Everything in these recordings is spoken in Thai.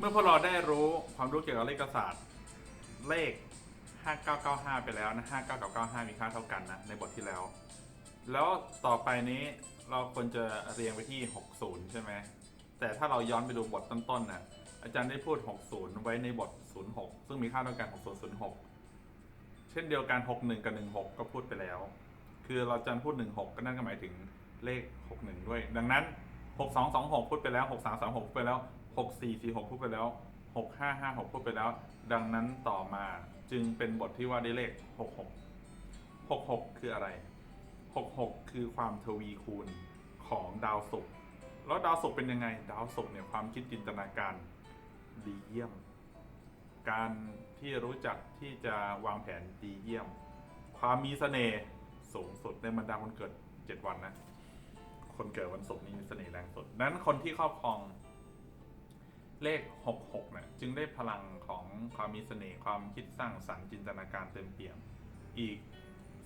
เมื่อพวกเราได้รู้ความรู้เกี่ยวกับเลขศาสตร์เลข 5995 ไปแล้วนะ 59 กับ 95 มีค่าเท่ากันนะ ในบทที่แล้ว แล้วต่อไปนี้เราควรจะเรียงไปที่ 60 ใช่ไหม แต่ถ้าเราย้อนไปดูบทต้นๆน่ะอาจารย์ได้พูด 60 ไว้ในบท 06 ซึ่งมีค่าเท่ากัน 6006 เช่นเดียวกัน 61 กับ 16 ก็พูดไปแล้ว คือเราจะพูด 16 ก็นั่นก็หมายถึงเลข 61 ด้วย ดังนั้น 6226 พูดไปแล้ว 6336พูดไปแล้ว 6446 พูดไปแล้ว 6556 พูดไปแล้ว ดังนั้นต่อมาจึงเป็นบทที่ว่าได้เลข 66 66 คืออะไร 66 คือความทวีคูณของดาวศุกร์แล้วดาวศุกร์เป็นยังไง ดาวศุกร์เนี่ยความคิดจินตนาการดีเยี่ยม การที่รู้จักที่จะวางแผนดีเยี่ยม ความมีเสน่ห์สูงสุดในบรรดาคนเกิด 7 วันนะ คนเกิดวันศุกร์นี่มีเสน่ห์แรงสุด นั้นคนที่ครอบครอง เลข 66เนี่ยจึงได้พลังของความมีเสน่ห์ความคิดสร้างสรรค์จินตนาการเต็มเปี่ยม อีก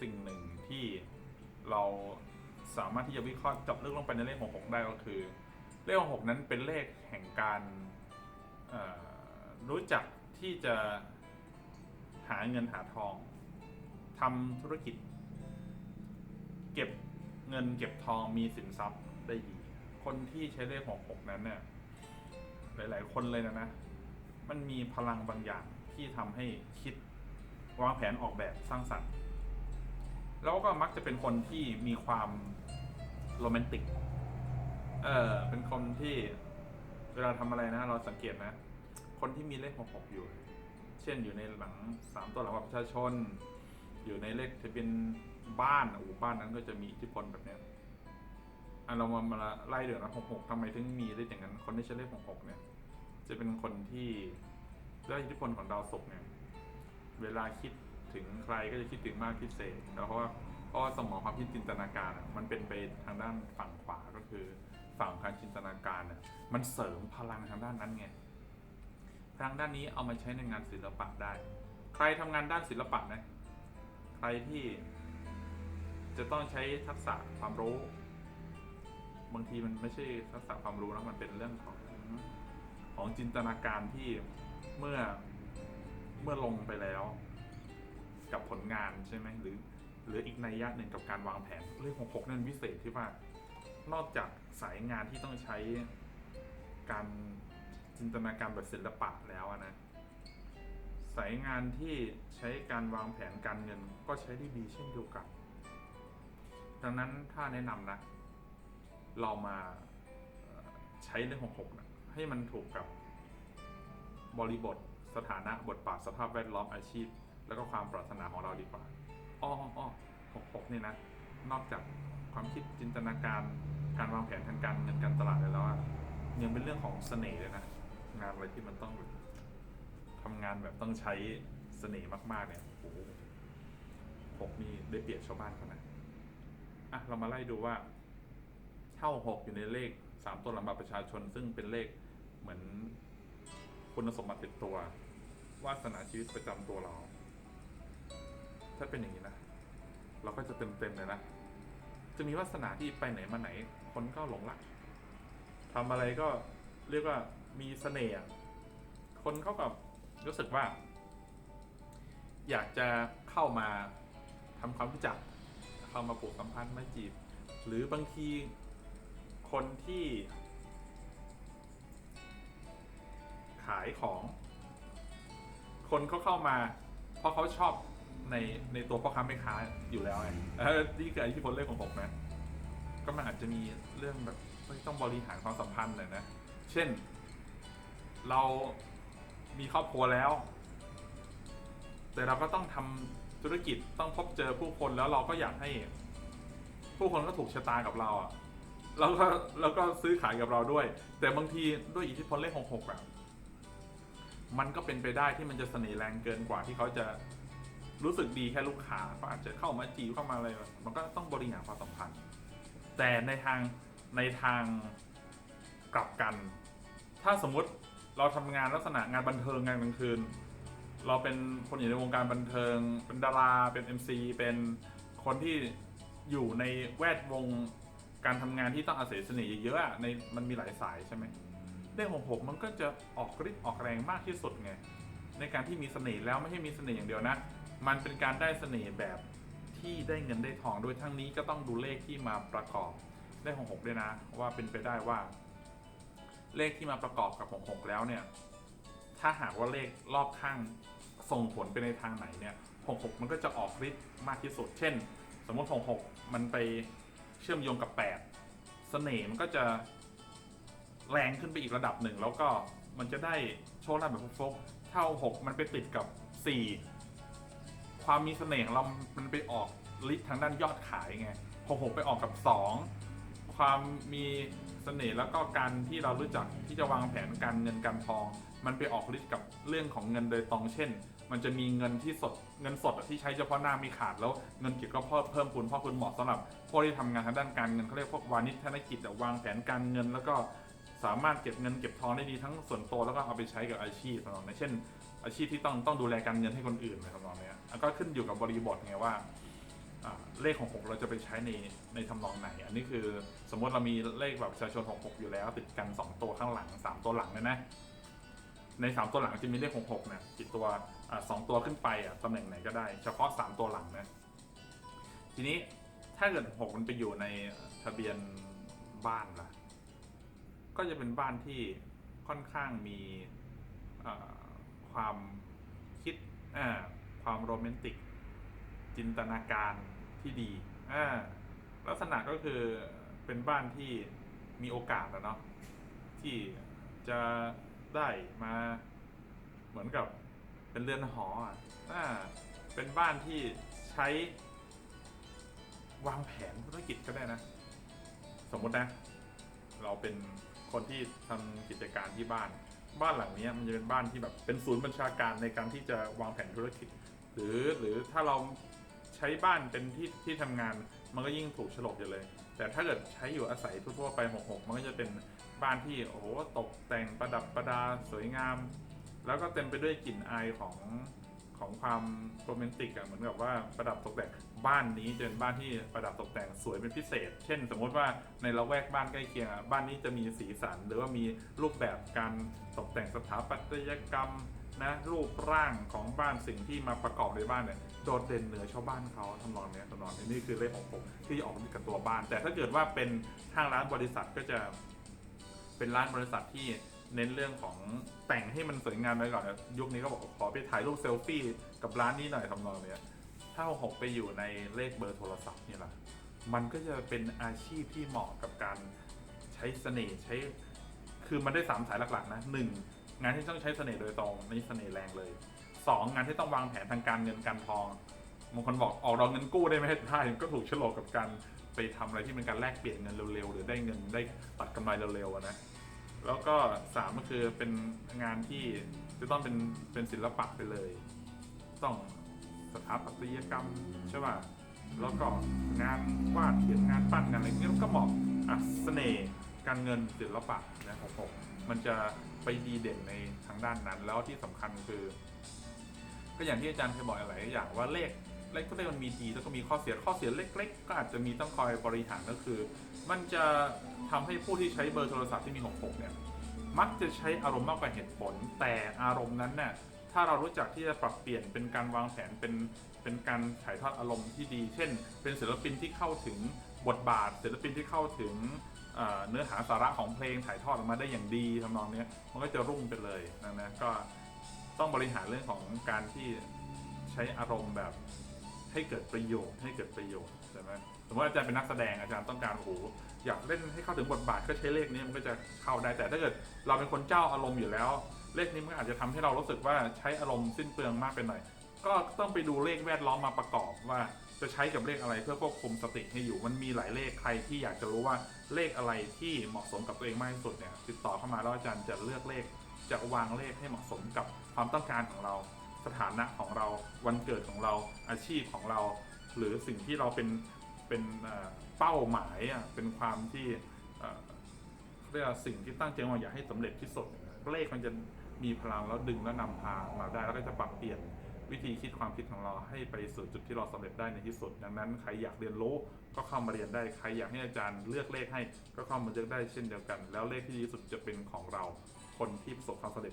สิ่งหนึ่งที่เราสามารถที่จะวิเคราะห์เจับลึกลงไปในเลข 66 ได้ก็คือ เลข 66 นั้นเป็นเลขแห่งการรู้จักที่จะหาเงินหาทองทำธุรกิจ เก็บเงินเก็บทองมีสินทรัพย์ได้ดี คนที่ใช้เลข 66 นั้นเนี่ย หลาย ๆ คนเลยนะนะ มันมีพลังบางอย่างที่ทำให้คิดวางแผนออกแบบสร้างสรรค์ แล้วก็มักจะเป็นคนที่มีความโรแมนติก เออเป็นคนที่เวลาทำอะไรนะ เราสังเกตนะ คนที่มีเลข66อยู่ เช่นอยู่ในหลังสามตัวหลังประชาชน อยู่ในเลขทะเบียนบ้านอ้โหบ้านนั้นก็จะมีอิทธิพลแบบนี้ อะเรามามาไล่เดือดนะ66ทำไมถึงมีได้อย่างนั้น คนที่ใช้เลข66เนี่ย จะเป็นคนที่ได้อิทธิพลของดาวศุกร์เนี่ย เวลาคิดถึงใครก็จะคิดถึงมากพิเศษแล้วเพราะว่าเพราะว่าสมองความคิดจินตนาการอะมันเป็นไปทางด้านฝั่งขวาก็คือฝั่งการจินตนาการอะมันเสริมพลังทางด้านนั้นไงทางด้านนี้เอามาใช้ในงานศิลปะได้ ใครทำงานด้านศิลปะนะใครที่จะต้องใช้ทักษะความรู้ บางทีมันไม่ใช่ทักษะความรู้นะมันเป็นเรื่องของของจินตนาการที่เมื่อเมื่อลงไปแล้ว กับผลงานใช่ไหมหรือหรืออีกในยะหนึ่งกับการวางแผนเรื่องของหกนั่นวิเศษที่ว่านอกจากสายงานที่ต้องใช้การจินตนาการแบบศิลปะแล้วนะสายงานที่ใช้การวางแผนการเงินก็ใช้ได้ดีเช่นเดียวกัน ดังนั้นถ้าแนะนำนะ เรามาใช้เรื่องของหกนะให้มันถูกกับบริบทสถานะบทบาทสภาพแวดล้อมอาชีพ แล้วก็ความปรารถนาของเราดีกว่าอ้ออ้อหกหกนี่นะ นอกจากความคิดจินตนาการการวางแผนทางการเงินการตลาดแล้วอะยังเป็นเรื่องของเสน่ห์เลยนะงานอะไรที่มันต้องแบบทำงานแบบต้องใช้เสน่ห์มากๆเนี่ยโอ้โหกนี่ได้เปรียบชาวบ้านเขานะอะเรามาไล่ดูว่าาหกอยู่ในเลขสามตัวหลังบัตรประชาชน ซึ่งเป็นเลขเหมือนคุณสมบัติติดตัววาสนาชีวิตประจำตัวเรา ถ้าเป็นอย่างนี้นะ เราก็จะเต็มเต็มเลยนะ จะมีวาสนาที่ไปไหนมาไหน คนก็หลงรักทำอะไรก็เรียกว่ามีเสน่ห์คนเขากับรู้สึกว่า อยากจะเข้ามาทำความรู้จักเข้ามาผูกสัมพันธ์มาจีบ หรือบางที คนที่ ขายของ คนเขาเข้ามา เพราะเขาชอบในในตัวพ่อค้าแม่ค้าอยู่แล้วไงเออนี่คืออิทธิพลเลขของผมนะ ก็มันอาจจะมีเรื่องแบบต้องบริหารความสัมพันธ์เลยนะ เช่น เรามีครอบครัวแล้ว แต่เราก็ต้องทำธุรกิจต้องพบเจอผู้คนแล้วเราก็อยากให้ ผู้คนก็ถูกชะตากับเราอะ แล้วก็แล้วก็ซื้อขายกับเราด้วย แต่บางทีด้วยอิทธิพลเลขหกหกอะมันก็เป็นไปได้ที่มันจะเสน่ห์แรงเกินกว่าที่เขาจะรู้สึกดีแค่ลูกค้าเขาอาจจะเข้ามาจีบเข้ามาอะไรมันก็ต้องบริหารความสัมพันธ์แต่ในทางในทางกลับกัน ถ้าสมมุติเราทำงานลักษณะงานบันเทิงงานกลางคืน เราเป็นคนอยู่ในวงการบันเทิง เป็นดาราเป็น MC เป็นคนที่อยู่ในแวดวง การทำงานที่ต้องอาศัยเสน่ห์เยอะๆอะในมันมีหลายสายใช่ไหมเลขหกหกมันก็จะออกฤทธิ์ออกแรงมากที่สุดไงในการที่มีเสน่ห์แล้วไม่ใช่มีเสน่ห์อย่างเดียวนะ มันเป็นการได้เสน่ห์แบบที่ได้เงินได้ทองด้วยทั้งนี้ก็ต้องดูเลขที่มาประกอบเลขหกหกด้วยนะ ว่าเป็นไปได้ว่า เลขที่มาประกอบกับหกหกแล้วเนี่ย ถ้าหากว่าเลขรอบข้างส่งผลไปในทางไหนเนี่ยหกหกมันก็จะออกฤทธิ์มากที่สุด เช่น สมมติหกหกมันไป เชื่อมโยงกับแปดเสน่ห์มันก็จะแรงขึ้นไปอีกระดับหนึ่ง แล้วก็มันจะได้โชว์ลาภแบบฟกๆเท่าหกมันไปติดกับสี่ความมีเสน่ห์ของเรา มันไปออกฤทธิ์ทางด้านยอดขายไงหกหกไปออกกับสองความมีเสน่ห์แล้วก็การที่เรารู้จักที่จะวางแผนการเงินการทอง มันไปออกฤทธิ์กับเรื่องของเงินโดยตรงเช่น มันจะมีเงินที่สดเงินสดที่ใช้เฉพาะหน้ามีขาดแล้วเงินเก็บก็เพิ่มเพิ่มพูนเพราะคุณเหมาะสำหรับพวกที่ทำงานทางด้านการเงินเขาเรียกพวกวานิชธนกิจอะวางแผนการเงิน แล้วก็สามารถเก็บเงินเก็บทองได้ดีทั้งส่วนตัวแล้วก็เอาไปใช้กับอาชีพของเราเช่น อาชีพที่ต้องต้องดูแลการเงินให้คนอื่นอะไรทำนองเนี้ยแล้วก็ขึ้นอยู่กับบริบทไงว่าเลขของหกเราจะไปใช้ในในทำนองไหน อันนี้คือสมมติเรามีเลขแบบประชาชนหกหกอยู่แล้ว ติดกันสองตัวข้างหลังสามตัวหลังเนี่ยนะ ในสามตัวหลังจะมีเลขหกหกนี่ยกี่ตัวสองตัวขึ้นไปอะตำแหน่งไหนก็ได้ เฉพาะสามตัวหลังนะทีนี้ถ้าเกิดหกมันไปอยู่ในทะเบียนบ้านล่ะ ก็จะเป็นบ้านที่ค่อนข้างมีความคิดความโรแมนติก จินตนาการที่ดีลักษณะก็คือเป็นบ้านที่มีโอกาสอะเนาะที่จะ ได้มา เหมือนกับเป็นเรือนหออะอ่าเป็นบ้านที่ใช้วางแผนธุรกิจก็ได้นะ สมมตินะ เราเป็นคนที่ทำกิจการที่บ้าน บ้านหลังนี้มันจะเป็นบ้านที่แบบเป็นศูนย์บัญชาการในการที่จะวางแผนธุรกิจ หรือหรือถ้าเราใช้บ้านเป็นที่ที่ทำงาน มันก็ยิ่งถูกฉลกอยู่เลย แต่ถ้าเกิดใช้อยู่อาศัยทั่วไปหกหกมันก็จะเป็นบ้านที่โอ้โหตกแต่งประดับประดาสวยงาม แล้วก็เต็มไปด้วยกลิ่นอายของของความโรแมนติกอะเหมือนกับว่าประดับตกแต่งบ้านนี้จะเป็นบ้านที่ประดับตกแต่งสวยเป็นพิเศษ เช่น สมมติว่าในละแวกบ้านใกล้เคียงอะบ้านนี้จะมีสีสัน หรือว่ามีรูปแบบการตกแต่งสถาปัตยกรรม นะรูปร่างของบ้านสิ่งที่มาประกอบในบ้านเนี่ยโดดเด่นเหนือชาวบ้านเขาทำนองเนี้ยทำนองนี้นี่คือเลขของผมที่ออกกับตัวบ้าน แต่ถ้าเกิดว่าเป็นทางร้านบริษัทก็จะเป็นร้านบริษัทที่เน้นเรื่องของแต่งให้มันสวยงามไปก่อนนะยุคนี้ก็บอกขอไปถ่ายรูปเซลฟี่กับร้านนี้หน่อยทำนองเนี้ยถ้าหกไปอยู่ในเลขเบอร์โทรศัพท์นี่แหละมันก็จะเป็นอาชีพที่เหมาะกับการใช้เสน่ห์ใช้ คือมันได้สามสายหลักๆนะหนึ่ง งานที่ต้องใช้เสน่ห์โดยตรงนี่เสน่ห์แรงเลยสองงานที่ต้องวางแผนทางการเงินการทองบางคนบอกออกเราเงินกู้ได้ไหมได้ก็ถูกโฉลกกับการไปทำอะไรที่เป็นการแลกเปลี่ยนเงินเร็วๆ หรือได้เงินได้ตัดกำไรเร็วๆนะแล้วก็สามก็คือเป็นงานที่จะต้องเป็นเป็นศิลปะไปเลย ต้องสถาปัตยกรรมใช่ป่ะแล้วก็งานวาดเขียนงานปั้นงานอะไรเงี้ยก็เหมาะอะเสน่ห์ การเงินศิลปะนะของผมมันจะไปดีเด่นในทางด้านนั้น แล้วที่สำคัญคือ ก็อย่างที่อาจารย์เคยบอกหลายอย่างว่าเลขเลขก็ได้มันมีดีแล้วก็มีข้อเสียข้อเสียเล็ก ๆ ก็อาจจะมีต้องคอยบริหารก็คือ มันจะทำให้ผู้ที่ใช้เบอร์โทรศัพท์ที่มี66เนี่ยมักจะใช้อารมณ์มากกว่าเหตุผล แต่อารมณ์นั้นเนี่ยถ้าเรารู้จักที่จะปรับเปลี่ยนเป็นการวางแผนเป็นเป็นการถ่ายทอดอารมณ์ที่ดี เช่น เป็นศิลปินที่เข้าถึงบทบาท ศิลปินที่เข้าถึง เนื้อหาสาระของเพลงถ่ายทอดออกมาได้อย่างดีทำนองนี้มันก็จะรุ่งไปเลยนะนะก็ต้องบริหารเรื่องของการที่ใช้อารมณ์แบบให้เกิดประโยชน์ให้เกิดประโยชน์ใช่ไหมสมมติอาจารย์เป็นนักแสดงอาจารย์ต้องการโอ้โหอยากเล่นให้เข้าถึงบทบาทก็ใช้เลขนี้มันก็จะเข้าได้แต่ถ้าเกิดเราเป็นคนเจ้าอารมณ์อยู่แล้ว เลขนี้มันอาจจะทำให้เรารู้สึกว่าใช้อารมณ์สิ้นเปลืองมากไปหน่อยก็ต้องไปดูเลขแวดล้อมมาประกอบว่า จะใช้กับเลขอะไรเพื่อควบคุมสติให้อยู่ มันมีหลายเลขใครที่อยากจะรู้ว่าเลขอะไรที่เหมาะสมกับตัวเองมากที่สุดเนี่ยติดต่อเข้ามาแล้วอาจารย์จะเลือกเลข จะวางเลขให้เหมาะสมกับความต้องการของเรา สถานะของเราวันเกิดของเราอาชีพของเรา หรือสิ่งที่เราเป็นเป็นเป้าหมายอะเป็นความที่เรียกสิ่งที่ตั้งใจว่าอยากให้สำเร็จที่สุดเลขมันจะมีพลังแล้วดึงแล้วนำพาเราได้แล้วก็จะปรับเปลี่ยน วิธีคิดความคิดของเราให้ไปสู่จุดที่เราสำเร็จได้ในที่สุด ดังนั้นใครอยากเรียนรู้ก็เข้ามาเรียนได้ ใครอยากให้อาจารย์เลือกเลขให้ก็เข้ามาเลือกได้เช่นเดียวกัน แล้วเลขที่ดีที่สุดจะเป็นของเราคนที่ประสบความสำเร็จ